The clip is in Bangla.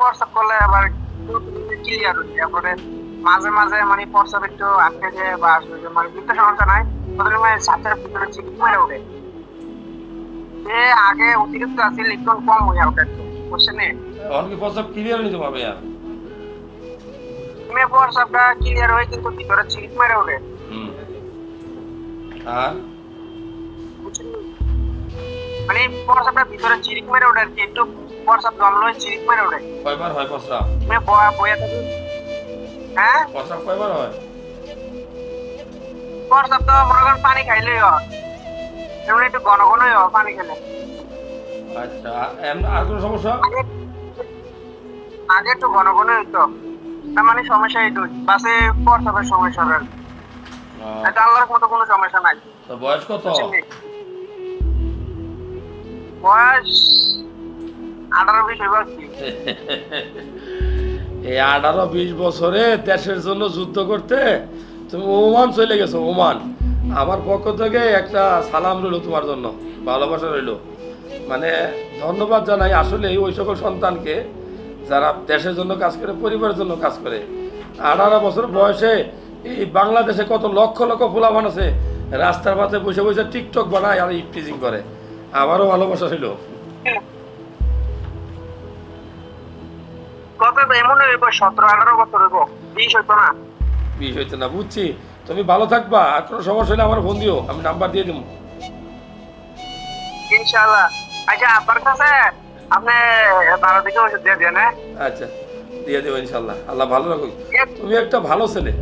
প্রস্রাব করলে আবার ক্লিয়ার হচ্ছে তারপরে মাঝে মাঝে মানে প্রস্রাব একটু আটকে যায় বা আসলে যে মানে ভিতরে সমস্যা নাই। প্রথমে মানে ছাত্রের ভিতরে চিকিৎসা মেরে ওঠে যে আগে অতিরিক্ত আছে লিখন কম হয়ে ওঠে বুঝছেন? এখন কি প্রস্তাব ক্লিয়ার নিতে পারবে আর তুমি প্রস্রাবটা ক্লিয়ার হয়ে কিন্তু ভিতরে চিকিৎসা মেরে ওঠে হুম আর মানে প্রস্রাবটা ভিতরে চিরিক মেরে ওঠে আর কি একটু প্রস্রাব জমলো চিরিক মেরে ওঠে। কয়বার হয় প্রস্রাব তুমি বয়া বয়া থাকি। হ্যাঁ? প্রস্রাব কয়বার হয়? প্রস্রাব তো মনে করেন পানি খাইলেই হয়। এমন একটু ঘন ঘনই হয় পানি খেলে। আচ্ছা আর কোনো সমস্যা? আগে একটু ঘন ঘন হইতো। তার মানে সমস্যা এই দুই বাসে প্রস্রাবের সমস্যা আহ, এটা আল্লাহর মতো কোনো সমস্যা নাই। তো বয়স কত? বয়স আঠারো বিশ এই আঠারো বিশ বছরে দেশের জন্য যুদ্ধ করতে তুমি ওমান চলে গেছো ওমান। আমার পক্ষ থেকে একটা সালাম রইল তোমার জন্য ভালোবাসা রইল। মানে ধন্যবাদ জানাই আসলে ওই সকল সন্তানকে যারা দেশের জন্য কাজ করে পরিবারের জন্য কাজ করে। আঠারো বছর বয়সে এই বাংলাদেশে কত লক্ষ লক্ষ ফুলাবান আছে রাস্তার পাশে বসে বসে টিকটক বানায় আর ইফটিজিং করে। আমারও ভালোবাসা ছিল কত এমন হইব সতেরো আঠারো বছর হইব। বিশ হইতো না। বিষ হইতে না বুঝছি। তুমি ভালো থাকবা আর কোনো সমস্যা হলে আমার ফোন দিও আমি নাম্বার দিয়ে দিব ইনশাআল্লাহ। আচ্ছা আপনার কাছে আপনি বারো দিকে ওষুধ দিয়ে দেন হ্যাঁ? আচ্ছা দিয়ে দেবো ইনশাল্লাহ আল্লাহ ভালো রাখুক। তুমি একটা ভালো ছেলে।